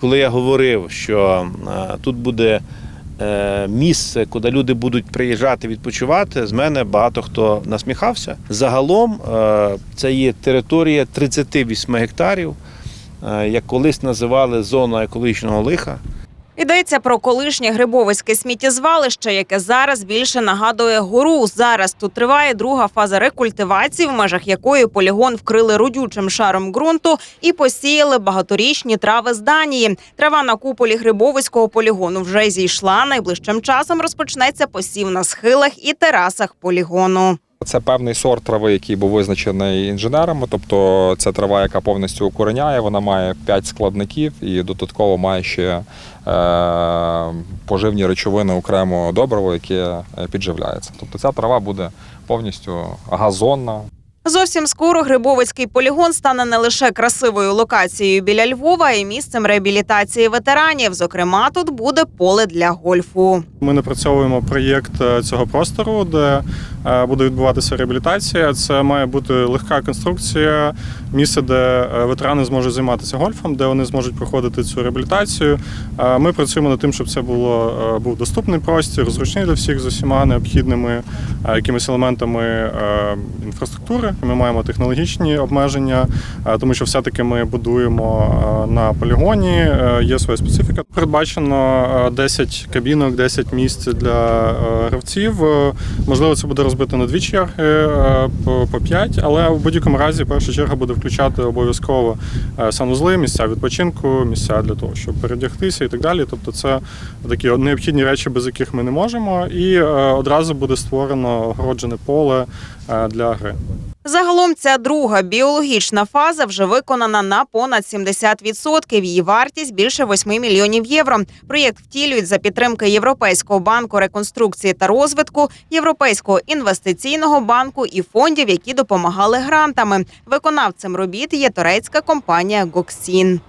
Коли я говорив, що е, тут буде е, місце, куди люди будуть приїжджати відпочивати, з мене багато хто насміхався. Загалом е, це є територія 38 гектарів, як колись називали зона екологічного лиха. Йдеться про колишнє Грибовицьке сміттєзвалище, яке зараз більше нагадує гору. Зараз тут триває друга фаза рекультивації, в межах якої полігон вкрили родючим шаром ґрунту і посіяли багаторічні трави з Данії. Трава на куполі Грибовицького полігону вже зійшла. Найближчим часом розпочнеться посів на схилах і терасах полігону. Це певний сорт трави, який був визначений інженерами. Тобто це трава, яка повністю укореняє, вона має 5 складників і додатково має ще е, поживні речовини окремо добриво, яке е, підживляється. Тобто ця трава буде повністю газонна, Зовсім скоро Грибовицький полігон стане не лише красивою локацією біля Львова, а й місцем реабілітації ветеранів. Зокрема, тут буде поле для гольфу. Ми напрацьовуємо проєкт е, цього простору, де е, буде відбуватися реабілітація. Це має бути легка конструкція, місце, де е, ветерани зможуть займатися гольфом, де вони зможуть проходити цю реабілітацію. Ми працюємо над тим, щоб це було був доступний простір, зручний для всіх з усіма необхідними якимись елементами інфраструктури. Ми маємо технологічні обмеження, е, тому що все-таки ми будуємо е, на полігоні. е, Є своя специфіка. Передбачено е, 10 кабінок, 10 місць для гравців. Можливо, це буде розбито на дві черги по- по 5, але в будь-якому разі перша черга буде включати обов'язково санузли, місця відпочинку, місця для того, щоб передягтися і так далі. Тобто, це такі необхідні речі, без яких ми не можемо. І одразу буде створено огороджене поле для гри. Загалом ця друга біологічна фаза вже виконана на понад 70%. Її вартість більше 8 мільйонів євро. Проєкт втілюють за підтримки Європейського банку реконструкції та розвитку, Європейського інвестиційного банку і фондів, які допомагали грантами. Виконавцем робіт є турецька компанія Гоксін.